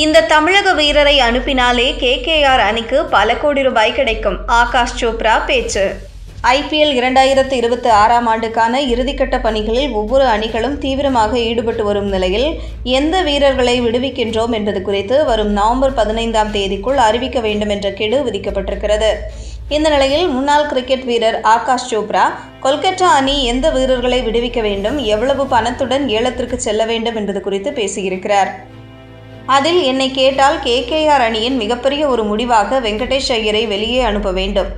இந்த தமிழக வீரரை அனுப்பினாலே கேகேஆர் அணிக்கு பல கோடி ரூபாய் கிடைக்கும். ஆகாஷ் சோப்ரா பேச்சு. ஐபிஎல் இரண்டாயிரத்து இருபத்தி ஆறாம் ஆண்டுக்கான இறுதிக்கட்ட பணிகளில் ஒவ்வொரு அணிகளும் தீவிரமாக ஈடுபட்டு வரும் நிலையில் எந்த வீரர்களை விடுவிக்கின்றோம் என்பது குறித்து வரும் நவம்பர் பதினைந்தாம் தேதிக்குள் அறிவிக்க வேண்டும் என்ற கெடு விதிக்கப்பட்டிருக்கிறது. இந்த நிலையில் முன்னாள் கிரிக்கெட் வீரர் ஆகாஷ் சோப்ரா கொல்கத்தா அணி எந்த வீரர்களை விடுவிக்க வேண்டும் எவ்வளவு பணத்துடன் ஏலத்திற்கு செல்ல வேண்டும் என்பது குறித்து பேசியிருக்கிறார். அதில் என்னை கேட்டால் கேகேஆர் அணியின் மிகப்பெரிய ஒரு முடிவாக வெங்கடேஷ் ஐயரை வெளியே அனுப்ப வேண்டும்.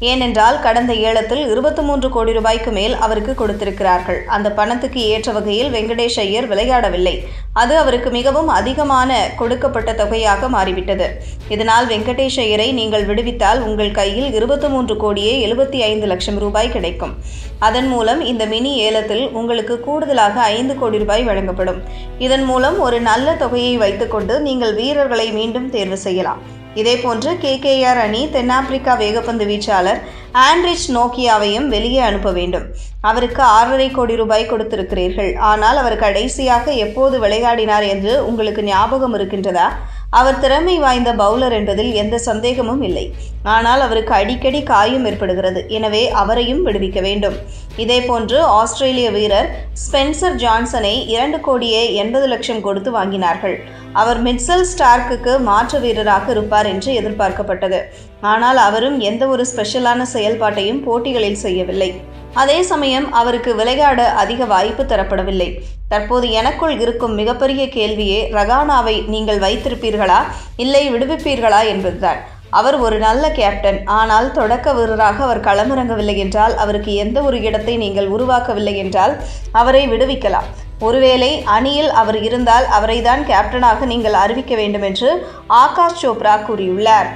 ஏனென்றால் கடந்த ஏலத்தில் இருபத்தி மூன்று கோடி ரூபாய்க்கு மேல் அவருக்கு கொடுத்திருக்கிறார்கள். அந்த பணத்துக்கு ஏற்ற வகையில் வெங்கடேஷ் ஐயர் விளையாடவில்லை. அது அவருக்கு மிகவும் அதிகமான கொடுக்கப்பட்ட தொகையாக மாறிவிட்டது. இதனால் வெங்கடேஷ் ஐயரை நீங்கள் விடுவித்தால் உங்கள் கையில் இருபத்தி மூன்று கோடியே எழுபத்தி ஐந்து லட்சம் ரூபாய் கிடைக்கும். அதன் மூலம் இந்த மினி ஏலத்தில் உங்களுக்கு கூடுதலாக ஐந்து கோடி ரூபாய் வழங்கப்படும். இதன் மூலம் ஒரு நல்ல தொகையை வைத்துக்கொண்டு நீங்கள் வீரர்களை மீண்டும் தேர்வு செய்யலாம். இதேபோன்று கேகேஆர் அணி தென்னாப்பிரிக்கா வேகப்பந்து வீச்சாளர் ஆண்ட்ரிச் நோக்கியாவையும் வெளியே அனுப்ப வேண்டும். அவருக்கு ஆறரை கோடி ரூபாய் கொடுத்திருக்கிறீர்கள். ஆனால் அவர் கடைசியாக எப்போது விளையாடினார் என்று உங்களுக்கு ஞாபகம் இருக்கின்றதா? அவர் திறமை வாய்ந்த பவுலர் என்பதில் எந்த சந்தேகமும் இல்லை. ஆனால் அவருக்கு அடிக்கடி காயம் ஏற்படுகிறது. எனவே அவரையும் விடுவிக்க வேண்டும். இதேபோன்று ஆஸ்திரேலிய வீரர் ஸ்பென்சர் ஜான்சனை இரண்டு கோடியே எண்பது லட்சம் கொடுத்து வாங்கினார்கள். அவர் மிட்சல் ஸ்டார்க்குக்கு மாற்று வீரராக இருப்பார் என்று எதிர்பார்க்கப்பட்டது. ஆனால் அவரும் எந்த ஒரு ஸ்பெஷலான செயல்பாட்டையும் போட்டிகளில் செய்யவில்லை. அதே சமயம் அவருக்கு விளையாட அதிக வாய்ப்பு தரப்படவில்லை. தற்போது எனக்குள் இருக்கும் மிகப்பெரிய கேள்வியே ரகானாவை நீங்கள் வைத்திருப்பீர்களா? இல்லை விடுவிப்பீர்களா என்பதுதான். அவர் ஒரு நல்ல கேப்டன். ஆனால் தொடக்க வீரராக அவர் களமிறங்கவில்லை என்றால் அவருக்கு எந்த ஒரு இடத்தை நீங்கள் உருவாக்கவில்லை என்றால் அவரை விடுவிக்கலாம். ஒருவேளை அணியில் அவர் இருந்தால் அவரைதான் கேப்டனாக நீங்கள் அறிவிக்க வேண்டும் என்று ஆகாஷ் சோப்ரா கூறியுள்ளார்.